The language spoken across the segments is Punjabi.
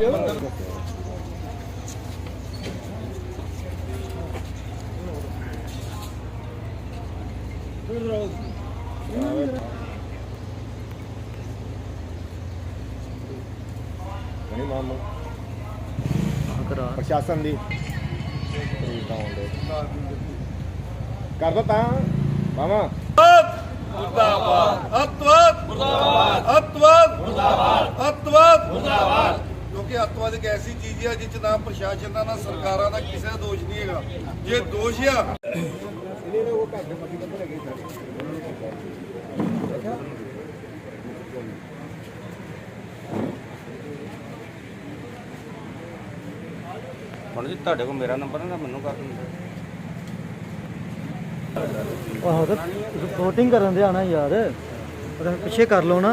ਨਹੀਂ ਮਾਮਾ। ਪ੍ਰਸ਼ਾਸਨ ਦੀ। ਕਰ ਦੋ ਤਾਂ। ਮਾਮਾ। ਮੁਰਦਾਬਾਦ। ਅੱਤਵਾਦ ਮੁਰਦਾਬਾਦ। ਅੱਤਵਾਦ ਮੁਰਦਾਬਾਦ। ਅੱਤਵਾਦ ਮੁਰਦਾਬਾਦ। ਕਿਉਂਕਿ ਅੱਤਵਾਦ ਇੱਕ ਐਸੀ ਚੀਜ਼ ਹੈ ਜਿਸ 'ਚ ਨਾ ਪ੍ਰਸ਼ਾਸਨ ਦਾ ਨਾ ਸਰਕਾਰਾਂ ਦਾ ਕਿਸੇ ਦਾ ਦੋਸ਼ ਨਹੀਂ ਹੈਗਾ। ਜੇ ਦੋਸ਼ ਆ ਹੁਣ ਜੀ ਤੁਹਾਡੇ ਕੋਲ ਮੇਰਾ ਨੰਬਰ ਹੈ ਨਾ ਮੈਨੂੰ ਕਰ ਦਿੰਦੇ। ਆਹੋ ਤਾਂ ਰਿਪੋਰਟਿੰਗ ਕਰਨ ਦੇ ਆਣਾ ਯਾਰ। ਉਹਦਾ ਪਿੱਛੇ ਕਰ ਲਓ ਨਾ।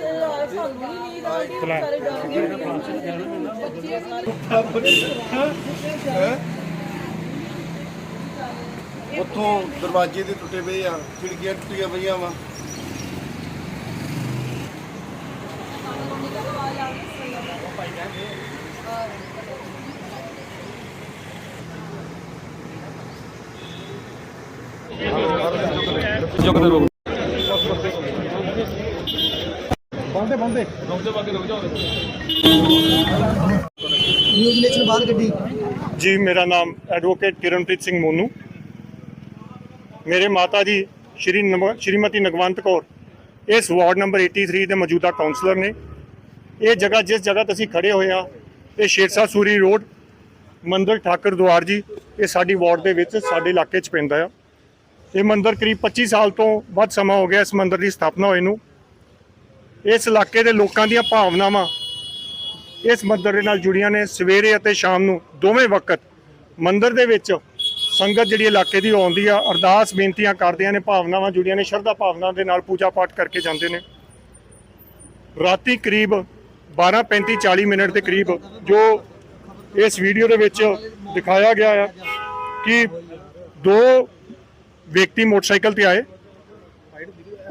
ਉੱਥੋਂ ਦਰਵਾਜ਼ੇ ਦੇ ਟੁੱਟੇ ਪਏ ਆ ਖਿੜਕੀਆਂ ਟੁੱਟੀਆਂ ਪਈਆਂ ਵਾ। ਨਿਊਜ਼ ਇਲੈਕਸ਼ਨ ਗੱਡੀ ਜੀ ਮੇਰਾ ਨਾਮ ਐਡਵੋਕੇਟ ਕਿਰਨਪ੍ਰੀਤ ਸਿੰਘ ਮੋਨੂ। ਮੇਰੇ ਮਾਤਾ ਜੀ ਸ਼੍ਰੀ ਸ਼੍ਰੀਮਤੀ ਨਗਵੰਤ ਕੌਰ ਇਸ ਵਾਰਡ ਨੰਬਰ 83 ਦੇ ਮੌਜੂਦਾ ਕਾਉਂਸਲਰ ਨੇ। ਇਹ ਜਗ੍ਹਾ ਜਿਸ ਜਗ੍ਹਾ ਤੇ ਅਸੀਂ ਖੜੇ ਹੋਏ ਆ ਇਹ ਸ਼ੇਰਸ਼ਾਹ ਸੂਰੀ ਰੋਡ ਮੰਦਰ ਠਾਕਰ ਦੁਆਰ ਜੀ ਇਹ ਸਾਡੀ ਵਾਰਡ ਦੇ ਵਿੱਚ ਸਾਡੇ ਇਲਾਕੇ 'ਚ ਪੈਂਦਾ ਆ। ਇਹ ਮੰਦਰ ਕਰੀਬ 25 ਸਾਲ ਤੋਂ ਵੱਧ ਸਮਾਂ ਹੋ ਗਿਆ ਇਸ ਮੰਦਰ ਦੀ ਸਥਾਪਨਾ ਹੋਏ ਨੂੰ। ਇਸ ਇਲਾਕੇ ਦੇ ਲੋਕਾਂ ਦੀਆਂ ਭਾਵਨਾਵਾਂ ਇਸ ਮੰਦਰ ਦੇ ਨਾਲ ਜੁੜੀਆਂ ਨੇ ਸਵੇਰੇ ਅਤੇ ਸ਼ਾਮ ਨੂੰ ਦੋਵੇਂ ਵਕਤ ਮੰਦਰ ਦੇ ਵਿੱਚ ਸੰਗਤ ਜਿਹੜੀ ਇਲਾਕੇ ਦੀ ਆਉਂਦੀ ਆ, ਅਰਦਾਸ ਬੇਨਤੀਆਂ ਕਰਦੀਆਂ ਨੇ, ਭਾਵਨਾਵਾਂ ਜੁੜੀਆਂ ਨੇ, ਸ਼ਰਧਾ ਭਾਵਨਾ ਦੇ ਨਾਲ ਪੂਜਾ ਪਾਠ ਕਰਕੇ ਜਾਂਦੇ ਨੇ। ਰਾਤੀ ਕਰੀਬ 12:35 40 ਮਿੰਟ ਦੇ ਕਰੀਬ ਜੋ ਇਸ ਵੀਡੀਓ ਦੇ ਵਿੱਚ ਦਿਖਾਇਆ ਗਿਆ ਆ ਕਿ ਦੋ ਵਿਅਕਤੀ ਮੋਟਰਸਾਈਕਲ ਤੇ ਆਏ।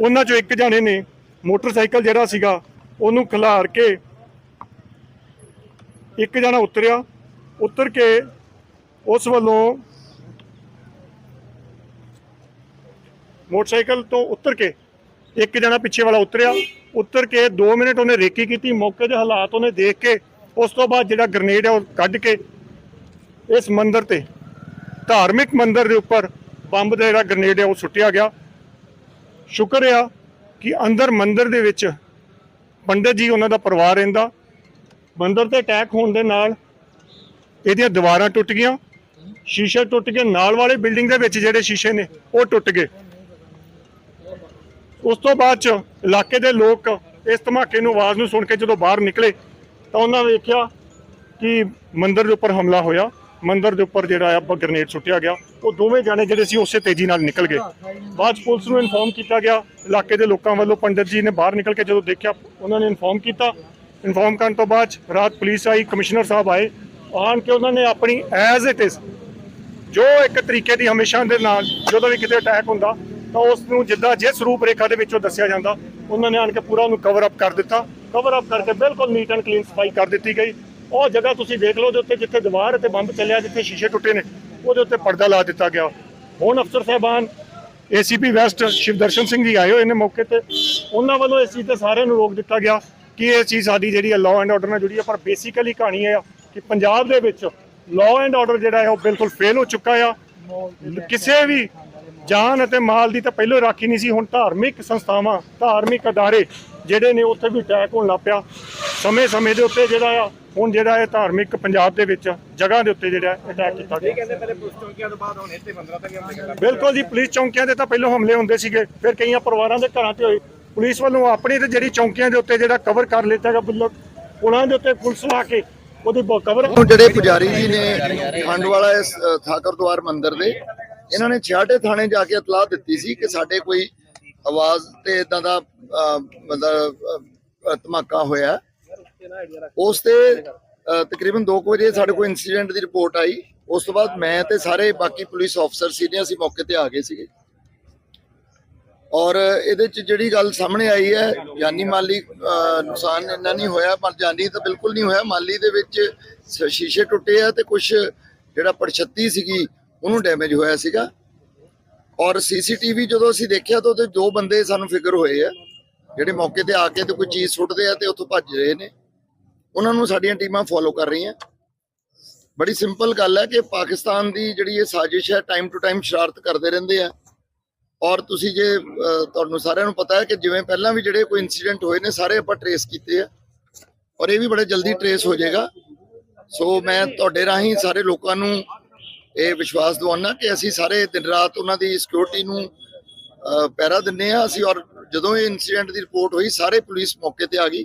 ਉਹਨਾਂ ਚੋਂ ਇੱਕ ਜਾਣੇ ਨੇ ਮੋਟਰਸਾਈਕਲ ਜਿਹੜਾ ਸੀਗਾ, ਉਹਨੂੰ ਖਿਲਾਰ ਕੇ ਇੱਕ ਜਣਾ ਉਤਰਿਆ। ਉਤਰ ਕੇ ਉਸ ਵੱਲੋਂ ਮੋਟਰਸਾਈਕਲ ਤੋਂ ਉਤਰ ਕੇ ਇੱਕ ਜਣਾ ਪਿੱਛੇ ਵਾਲਾ ਉਤਰਿਆ। ਉਤਰ ਕੇ 2 ਮਿੰਟ ਉਹਨੇ ਰੇਕੀ ਕੀਤੀ। ਮੌਕੇ ਦੇ ਹਾਲਾਤ ਉਹਨੇ ਦੇਖ ਕੇ ਉਸ ਤੋਂ ਬਾਅਦ ਜਿਹੜਾ ਗ੍ਰਨੇਡ ਹੈ ਉਹ ਕੱਢ ਕੇ ਇਸ ਮੰਦਿਰ ਤੇ, ਧਾਰਮਿਕ ਮੰਦਿਰ ਦੇ ਉੱਪਰ ਬੰਬ ਦਾ ਜਿਹੜਾ ਗ੍ਰਨੇਡ ਹੈ ਉਹ ਸੁੱਟਿਆ ਗਿਆ। ਸ਼ੁਕਰ ਆ ਕਿ ਅੰਦਰ ਮੰਦਿਰ ਦੇ ਵਿੱਚ ਪੰਡਤ ਜੀ ਉਹਨਾਂ ਦਾ ਪਰਿਵਾਰ ਰਹਿੰਦਾ। ਮੰਦਰ ਤੇ ਅਟੈਕ ਹੋਣ ਦੇ ਨਾਲ ਇਹਦੀਆਂ ਦੀਵਾਰਾਂ ਟੁੱਟ ਗਈਆਂ। ਸ਼ੀਸ਼ੇ ਟੁੱਟ ਗਏ। ਨਾਲ ਵਾਲੇ ਬਿਲਡਿੰਗ ਦੇ ਵਿੱਚ ਜਿਹੜੇ ਸ਼ੀਸ਼ੇ ਨੇ, ਉਹ ਟੁੱਟ ਗਏ। ਉਸ ਤੋਂ ਬਾਅਦ ਚ ਇਲਾਕੇ ਦੇ ਲੋਕ ਇਸ ਧਮਾਕੇ ਨੂੰ, ਆਵਾਜ਼ ਨੂੰ ਸੁਣ ਕੇ ਜਦੋਂ ਬਾਹਰ ਨਿਕਲੇ ਤਾਂ ਉਹਨਾਂ ਵੇਖਿਆ ਕਿ ਮੰਦਰ ਦੇ ਉੱਪਰ ਹਮਲਾ ਹੋਇਆ। ਮੰਦਰ ਦੇ ਉੱਪਰ ਜਿਹੜਾ ਆ ਗ੍ਰਨੇਡ ਸੁੱਟਿਆ ਗਿਆ। ਉਹ ਦੋਵੇਂ ਜਾਣੇ ਜਿਹੜੇ ਸੀ ਉਸੇ ਤੇਜ਼ੀ ਨਾਲ ਨਿਕਲ ਗਏ। ਬਾਅਦ 'ਚ ਪੁਲਿਸ ਨੂੰ ਇਨਫੋਰਮ ਕੀਤਾ ਗਿਆ। ਇਲਾਕੇ ਦੇ ਲੋਕਾਂ ਵੱਲੋਂ ਪੰਡਤ ਜੀ ਨੇ ਬਾਹਰ ਨਿਕਲ ਕੇ ਜਦੋਂ ਦੇਖਿਆ, ਉਹਨਾਂ ਨੇ ਇਨਫੋਰਮ ਕੀਤਾ। ਇਨਫੋਰਮ ਕਰਨ ਤੋਂ ਬਾਅਦ 'ਚ ਰਾਤ ਪੁਲਿਸ ਆਈ, ਕਮਿਸ਼ਨਰ ਸਾਹਿਬ ਆਏ। ਆਣ ਕੇ ਉਹਨਾਂ ਨੇ ਆਪਣੀ ਐਜ਼ ਇਟ ਇਜ਼ ਜੋ ਇੱਕ ਤਰੀਕੇ ਦੀ ਹਮੇਸ਼ਾ ਦੇ ਨਾਲ ਜਦੋਂ ਵੀ ਕਿਤੇ ਅਟੈਕ ਹੁੰਦਾ, ਤਾਂ ਉਸ ਨੂੰ ਜਿੱਦਾਂ ਜਿਸ ਰੂਪ ਰੇਖਾ ਦੇ ਵਿੱਚੋਂ ਦੱਸਿਆ ਜਾਂਦਾ, ਉਹਨਾਂ ਨੇ ਆਣ ਕੇ ਪੂਰਾ ਉਹਨੂੰ ਕਵਰ ਅਪ ਕਰ ਦਿੱਤਾ। ਕਵਰ ਅਪ ਕਰਕੇ ਬਿਲਕੁਲ ਨੀਟ ਐਂਡ ਕਲੀਨ ਸਫ਼ਾਈ ਕਰ ਦਿੱਤੀ ਗਈ। ਉਹ ਜਗ੍ਹਾ ਤੁਸੀਂ ਦੇਖ ਲਓ ਉਹਦੇ ਉੱਤੇ ਜਿੱਥੇ ਦੀਵਾਰ ਅਤੇ ਬੰਬ ਚੱਲਿਆ, ਜਿੱਥੇ ਸ਼ੀਸ਼ੇ ਟੁੱਟੇ ਨੇ, ਉਹਦੇ ਉੱਤੇ ਪਰਦਾ ਲਾ ਦਿੱਤਾ ਗਿਆ। ਹੁਣ ਅਫਸਰ ਸਾਹਿਬਾਨ ਏਸੀਪੀ ਵੈਸਟ ਸ਼ਿਵਦਰਸ਼ਨ ਸਿੰਘ ਜੀ ਆਏ ਹੋਏ ਨੇ ਮੌਕੇ ਤੇ। ਉਹਨਾਂ ਵੱਲੋਂ ਇਸ ਚੀਜ਼ ਤੇ ਸਾਰਿਆਂ ਨੂੰ ਰੋਕ ਦਿੱਤਾ ਗਿਆ ਕਿ ਇਹ ਚੀਜ਼ ਸਾਡੀ ਜਿਹੜੀ ਹੈ ਲਾਅ ਐਂਡ ਆਰਡਰ ਨਾਲ ਜੁੜੀ ਹੈ, ਪਰ ਬੇਸਿਕਲੀ ਕਹਾਣੀ ਇਹ ਆ ਕਿ ਪੰਜਾਬ ਦੇ ਵਿੱਚ ਲਾਅ ਐਂਡ ਆਰਡਰ ਜਿਹੜਾ ਹੈ, ਉਹ ਬਿਲਕੁਲ ਫੇਲ ਹੋ ਚੁੱਕਾ ਆ। ਕਿਸੇ ਵੀ ਜਾਨ ਅਤੇ ਮਾਲ ਦੀ ਤਾਂ ਪਹਿਲਾਂ ਰਾਖੀ ਨਹੀਂ ਸੀ, ਹੁਣ ਧਾਰਮਿਕ ਸੰਸਥਾਵਾਂ, ਧਾਰਮਿਕ ਅਦਾਰੇ ਜਿਹੜੇ ਨੇ, ਉੱਥੇ ਵੀ ਅਟੈਕ ਹੋਣ ਲੱਗ ਪਿਆ। ਸਮੇਂ ਸਮੇਂ ਦੇ ਉੱਤੇ ਜਿਹੜਾ ਆ ਹੁਣ ਜਿਹੜਾ ਇਹ ਧਾਰਮਿਕ ਪੰਜਾਬ ਦੇ ਵਿੱਚ ਜਗ੍ਹਾ ਦੇ ਉੱਤੇ ਜਿਹੜਾ ਅਟੈਕ ਕੀਤਾ ਗਿਆ। ਕਹਿੰਦੇ ਪਹਿਲੇ ਪੁਲਿਸ ਚੌਕੀਆਂ ਤੋਂ ਬਾਅਦ ਹੁਣ ਇੱਥੇ ਮੰਦਰਾਂ ਤੱਕ ਹਮਲੇ ਕਰ ਬਿਲਕੁਲ ਜੀ ਪੁਲਿਸ ਚੌਂਕੀਆਂ ਦੇ ਤਾਂ ਪਹਿਲਾਂ ਹਮਲੇ ਹੁੰਦੇ ਸੀਗੇ ਫਿਰ ਕਈਆਂ ਪਰਿਵਾਰਾਂ ਦੇ ਘਰਾਂ ਤੇ ਹੋਏ। ਪੁਲਿਸ ਵੱਲੋਂ ਆਪਣੀ ਤੇ ਜਿਹੜੀ ਚੌਂਕੀਆਂ ਦੇ ਉੱਤੇ ਜਿਹੜਾ ਕਵਰ ਕਰ ਲਿੱਤਾ ਗਿਆ ਬਿਲਕੁਲ ਪੁਲਾਂ ਦੇ ਉੱਤੇ ਪੁਲਿਸ ਲਾ ਕੇ ਉਹਦੀ ਕਵਰ ਹੁਣ ਜਿਹੜੇ ਪੁਜਾਰੀ ਜੀ ਨੇ ਖੰਡ ਵਾਲਾ ਇਸ ਠਾਕਰ ਮੰਦਿਰ ਦੇ ਇਹਨਾਂ ਨੇ ਛਿਆਟੇ ਥਾਣੇ ਜਾ ਕੇ ਇਤਲਾਹ ਦਿੱਤੀ ਸੀ ਕਿ ਸਾਡੇ ਕੋਈ ਆਵਾਜ਼ ਤੇ ਇਦਾਂ ਦਾ ਮਤਲਬ ਧਮਾਕਾ ਹੋਇਆ। ਉਸ ਤੇ ਅ, ਤਕਰੀਬਨ 2 ਵਜੇ ਸਾਡੇ ਕੋਲ ਇਨਸੀਡੈਂਟ ਦੀ ਰਿਪੋਰਟ ਆਈ। ਉਸ ਤੋਂ ਬਾਅਦ ਮੈਂ ਤੇ ਸਾਰੇ ਬਾਕੀ ਪੁਲਿਸ ਅਫਸਰ ਸੀ ਨੇ ਅਸੀਂ ਮੌਕੇ ਤੇ ਆ ਗਏ ਸੀਗੇ। ਔਰ ਇਹਦੇ ਚ ਜਿਹੜੀ ਗੱਲ ਸਾਹਮਣੇ ਆਈ ਹੈ ਜਾਨੀ ਮਾਲੀ ਅਹ, ਨੁਕਸਾਨ ਇੰਨਾ ਨਹੀਂ ਹੋਇਆ ਪਰ ਜਾਨੀ ਤਾਂ ਬਿਲਕੁਲ ਨਹੀਂ ਹੋਇਆ। ਮਾਲੀ ਦੇ ਵਿੱਚ ਸ਼ੀਸ਼ੇ ਟੁੱਟੇ ਆ ਤੇ ਕੁਝ ਜਿਹੜਾ ਪਰਛੱਤੀ ਸੀਗੀ ਉਹਨੂੰ ਡੈਮੇਜ ਹੋਇਆ ਸੀਗਾ। ਔਰ ਸੀਸੀਟੀਵੀ ਜਦੋਂ ਅਸੀਂ ਦੇਖਿਆ ਤਾਂ ਉਹਦੇ ਦੋ ਬੰਦੇ ਸਾਨੂੰ ਫਿਕਰ ਹੋਏ ਆ। ਜਿਹੜੇ ਮੌਕੇ ਤੇ ਆ ਕੇ ਤੇ ਕੋਈ ਚੀਜ਼ ਸੁੱਟਦੇ ਆ ਤੇ ਉੱਥੋਂ ਭੱਜ ਰਹੇ ਨੇ। ਉਹਨਾਂ ਨੂੰ ਸਾਡੀਆਂ ਟੀਮਾਂ ਫੋਲੋ ਕਰ ਰਹੀਆਂ। ਬੜੀ ਸਿੰਪਲ ਗੱਲ ਹੈ ਕਿ ਪਾਕਿਸਤਾਨ ਦੀ ਜਿਹੜੀ ਇਹ ਸਾਜ਼ਿਸ਼ ਹੈ ਟਾਈਮ ਟੂ ਟਾਈਮ ਸ਼ਰਾਰਤ ਕਰਦੇ ਰਹਿੰਦੇ ਆ। ਔਰ ਤੁਸੀਂ ਜੇ ਤੁਹਾਨੂੰ ਸਾਰਿਆਂ ਨੂੰ ਪਤਾ ਹੈ ਕਿ ਜਿਵੇਂ ਪਹਿਲਾਂ ਵੀ ਜਿਹੜੇ ਕੋਈ ਇਨਸੀਡੈਂਟ ਹੋਏ ਨੇ ਸਾਰੇ ਆਪਾਂ ਟਰੇਸ ਕੀਤੇ ਆ। ਔਰ ਇਹ ਵੀ ਬੜੇ ਜਲਦੀ ਟਰੇਸ ਹੋ ਜਾਏਗਾ। ਸੋ ਮੈਂ ਤੁਹਾਡੇ ਰਾਹੀਂ ਸਾਰੇ ਲੋਕਾਂ ਨੂੰ ਇਹ ਵਿਸ਼ਵਾਸ ਦਿਵਾਉਣਾ ਕਿ ਅਸੀਂ ਸਾਰੇ ਦਿਨ ਰਾਤ ਉਹਨਾਂ ਦੀ ਸਿਕਿਉਰਿਟੀ ਨੂੰ ਅਹ, ਪਹਿਰਾ ਦਿੰਨੇ ਆ। ਅਸੀਂ ਔਰ ਜਦੋਂ ਇਹ ਇਨਸੀਡੈਂਟ ਦੀ ਰਿਪੋਰਟ ਹੋਈ ਸਾਰੇ ਪੁਲਿਸ ਮੌਕੇ ਤੇ ਆ ਗਈ।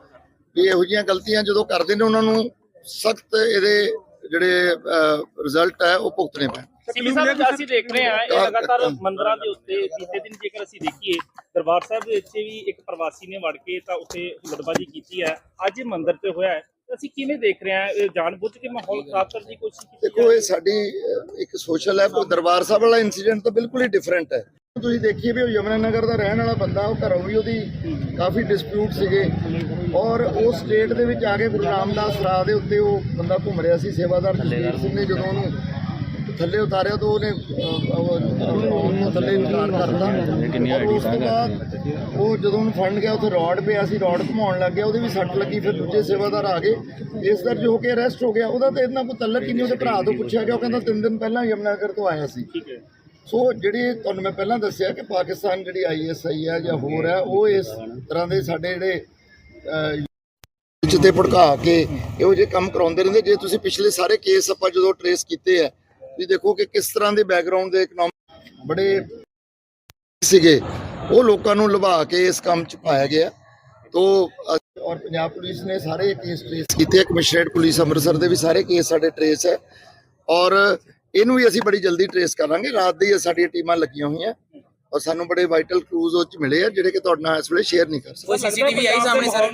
ਵੀ ਇਹੋ ਜਿਹੀਆਂ ਗਲਤੀਆਂ ਜਦੋਂ ਕਰਦੇ ਨੇ ਉਹਨਾਂ ਨੂੰ ਸਖਤ ਇਹਦੇ ਜਿਹੜੇ ਰਿਜ਼ਲਟ ਹੈ ਉਹ ਭੁਗਤਣੇ ਪੈਣ। ਸਿੱਖੀ ਸਾਹਿਬ ਅਸੀਂ ਦੇਖ ਰਹੇ ਹਾਂ ਇਹ ਲਗਾਤਾਰ ਮੰਦਰਾਂ ਦੇ ਉੱਤੇ ਬੀਤੇ ਦਿਨ ਜੇਕਰ ਅਸੀਂ ਦੇਖੀਏ ਦਰਬਾਰ ਸਾਹਿਬ ਦੇ ਵਿੱਚ ਵੀ ਇੱਕ ਪ੍ਰਵਾਸੀ ਨੇ ਵੜ ਕੇ ਤਾਂ ਉੱਥੇ ਹੁਲੜਬਾਜ਼ੀ ਕੀਤੀ ਹੈ। ਅੱਜ ਇਹ ਮੰਦਿਰ ਤੇ ਹੋਇਆ ਹੈ। ਅਸੀਂ ਕਿਵੇਂ ਦੇਖ ਰਹੇ ਹਾਂ ਇਹ ਜਾਣਬੁੱਝ ਕੇ ਮਾਹੌਲ ਖਰਾਬ ਕਰਨ ਦੀ ਕੋਸ਼ਿਸ਼ ਕੀਤੀ ਜਾ ਦੇਖੋ ਰਹੀ ਇਹ ਸਾਡੀ ਅਹ, ਇੱਕ ਸੋਸ਼ਲ ਹੈ ਪਰ ਦਰਬਾਰ ਸਾਹਿਬ ਵਾਲਾ ਇਨਸੀਡੈਂਟ ਤਾਂ ਬਿਲਕੁਲ ਹੀ ਡਿਫਰੈਂਟ ਹੈ। ਤੁਸੀਂ ਦੇਖੀਏ ਵੀ ਉਹ ਯਮਨਾ ਨਗਰ ਦਾ ਰਹਿਣ ਵਾਲਾ ਬੰਦਾ ਉਹ ਘਰੋਂ ਵੀ ਉਹਦੀ ਕਾਫੀ ਡਿਸਪਿਊਟ ਸੀਗੇ। ਔਰ ਉਹ ਸਟੇਟ ਦੇ ਵਿੱਚ ਆ ਕੇ ਗੁਰੂ ਰਾਮਦਾਸ ਰਾਹ ਦੇ ਉੱਤੇ ਉਹ ਬੰਦਾ ਘੁੰਮ ਰਿਹਾ ਸੀ ਸੇਵਾਦਾਰ ਜਸਵੀਰ ਸਿੰਘ ਨੇ ਜਦੋਂ ਉਹਨੂੰ ਥੱਲੇ ਉਤਾਰਿਆ ਤਾਂ ਉਹਨੇ ਉਹਨੂੰ ਥੱਲੇ ਉਤਾਰ ਕਰਤਾ ਔਰ ਉਸ ਤੋਂ ਬਾਅਦ ਉਹ ਜਦੋਂ ਉਹਨੂੰ ਫੜਨ ਗਿਆ ਉੱਥੇ ਰੋਡ ਪਿਆ ਸੀ ਰੋਡ ਘੁਮਾਉਣ ਲੱਗ ਗਿਆ ਉਹਦੇ ਵੀ ਸੱਟ ਲੱਗੀ ਫਿਰ ਦੂਜੇ ਸੇਵਾਦਾਰ ਆ ਗਏ। ਇਸ ਦਰਜ ਹੋ ਕੇ ਅਰੈਸਟ ਹੋ ਗਿਆ ਉਹਦਾ ਤੇ ਇੰਨਾ ਕੋਈ ਤਲਕ ਹੀ ਨਹੀਂ ਉਹਦੇ ਭਰਾ ਤੋਂ ਪੁੱਛਿਆ ਗਿਆ ਉਹ ਕਹਿੰਦਾ ਤਿੰਨ ਦਿਨ ਪਹਿਲਾਂ ਯਮਨਾਗਰ ਤੋਂ ਆਇਆ ਸੀ। ਠੀਕ ਹੈ। ਸੋ ਜਿਹੜੀ ਤੁਹਾਨੂੰ ਮੈਂ ਪਹਿਲਾਂ ਦੱਸਿਆ ਕਿ ਪਾਕਿਸਤਾਨ ਜਿਹੜੀ ਆਈਐਸਆਈ ਹੈ ਜਾਂ ਹੋਰ ਹੈ ਉਹ ਇਸ ਤਰ੍ਹਾਂ ਦੇ ਸਾਡੇ ਜਿਹੜੇ ਅਹ, ਭੜਕਾ ਕੇ ਇਹੋ ਜਿਹੇ ਕੰਮ ਕਰਾਉਂਦੇ ਰਹਿੰਦੇ। ਜੇ ਤੁਸੀਂ ਪਿਛਲੇ ਸਾਰੇ ਕੇਸ ਆਪਾਂ ਜਦੋਂ ਟਰੇਸ ਕੀਤੇ ਆ ਤੁਸੀਂ ਦੇਖੋ ਕਿ ਕਿਸ ਤਰ੍ਹਾਂ ਦੇ ਬੈਕਗ੍ਰਾਉਂਡ ਦੇ ਇਕਨੋਮਿਕ ਬੜੇ ਸੀਗੇ। ਉਹ ਲੋਕਾਂ ਨੂੰ ਲੁਭਾ ਕੇ ਇਸ ਕੰਮ 'ਚ ਪਾਇਆ ਗਿਆ। ਤੋ ਔਰ ਪੰਜਾਬ ਪੁਲਿਸ ਨੇ ਸਾਰੇ ਕੇਸ ਟਰੇਸ ਕੀਤੇ ਕਮਿਸ਼ਨਰੇਟ ਪੁਲਿਸ ਅੰਮ੍ਰਿਤਸਰ ਦੇ ਵੀ ਸਾਰੇ ਕੇਸ ਸਾਡੇ ਟਰੇਸ ਹੈ ਔਰ ਇਹਨੂੰ ਵੀ ਅਸੀਂ ਬੜੀ ਜਲਦੀ ਟਰੇਸ ਕਰਾਂਗੇ। ਰਾਤ ਦੀ ਸਾਡੀਆਂ ਟੀਮਾਂ ਲੱਗੀਆਂ ਹੋਈਆਂ ਔਰ ਸਾਨੂੰ ਬੜੇ ਵਾਈਟਲ ਕਲੂਜ਼ ਉਹ ਚ ਮਿਲੇ ਆ ਜਿਹੜੇ ਕਿ ਤੁਹਾਡੇ ਨਾਲ ਇਸ ਵੇਲੇ ਸ਼ੇਅਰ ਨਹੀਂ ਕਰ ਸਕਦੇ। ਕੋਈ ਸੀਸੀਟੀਵੀ ਆਈ ਸਾਹਮਣੇ ਸਰ?